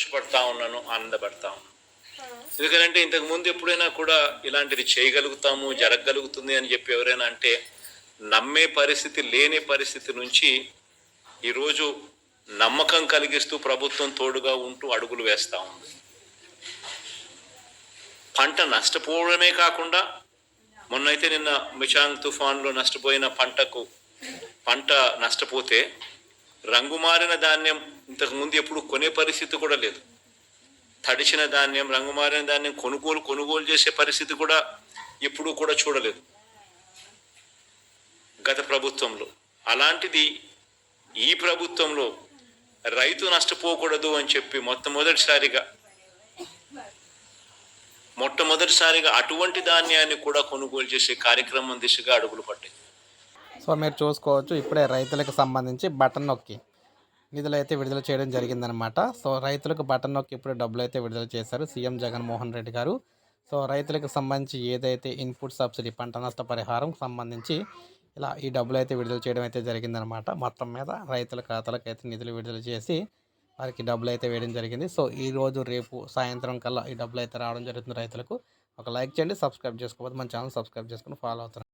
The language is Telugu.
సంతోషపడతా ఉన్నాను ఆనందపడతా ఉన్నాను. ఎందుకంటే ఇంతకు ముందు ఎప్పుడైనా కూడా ఇలాంటిది చేయగలుగుతాము జరగగలుగుతుంది అని చెప్పి ఎవరైనా అంటే నమ్మే పరిస్థితి లేని పరిస్థితి నుంచి ఈరోజు నమ్మకం కలిగిస్తూ ప్రభుత్వం తోడుగా ఉంటూ అడుగులు వేస్తూ ఉంది. పంట నష్టపోవడమే కాకుండా మొన్నైతే నిన్న మిచాంగ్ తుఫాన్లో నష్టపోయిన పంటకు పంట నష్టపోతే రంగు మారిన ధాన్యం ఇంతకుముందు ఎప్పుడు కొనే పరిస్థితి కూడా లేదు. తడిచిన ధాన్యం రంగుమారిన ధాన్యం కొనుగోలు కొనుగోలు చేసే పరిస్థితి కూడా ఎప్పుడూ కూడా చూడలేదు. గత ప్రభుత్వంలో అలాంటిది ఈ ప్రభుత్వంలో రైతు నష్టపోకూడదు అని చెప్పి మొట్టమొదటిసారిగా మొట్టమొదటిసారిగా అటువంటి ధాన్యాన్ని కూడా కొనుగోలు చేసే కార్యక్రమం దిశగా అడుగులు పట్టాయి. సో మీరు చూసుకోవచ్చు ఇప్పుడే రైతులకు సంబంధించి బటన్ నొక్కి. నిధులు అయితే విడుదల చేయడం జరిగిందనమాట. సో రైతులకు బటన్ నొక్కి ఇప్పుడు డబ్బులు అయితే విడుదల చేశారు సీఎం జగన్మోహన్ రెడ్డి గారు. సో రైతులకు సంబంధించి ఏదైతే ఇన్పుట్ సబ్సిడీ పంట నష్ట పరిహారం సంబంధించి ఇలా ఈ డబ్బులు అయితే విడుదల చేయడం అయితే జరిగిందనమాట. మొత్తం మీద రైతుల ఖాతాలకు అయితే నిధులు విడుదల చేసి వారికి డబ్బులు అయితే వేయడం జరిగింది. సో ఈ రోజు రేపు సాయంత్రం కల్లా ఈ డబ్బులు అయితే రావడం జరుగుతుంది రైతులకు. ఒక లైక్ చేయండి సబ్స్క్రైబ్ చేసుకోకపోతే మన ఛానల్ సబ్స్క్రైబ్ చేసుకుని ఫాలో అవుతారు.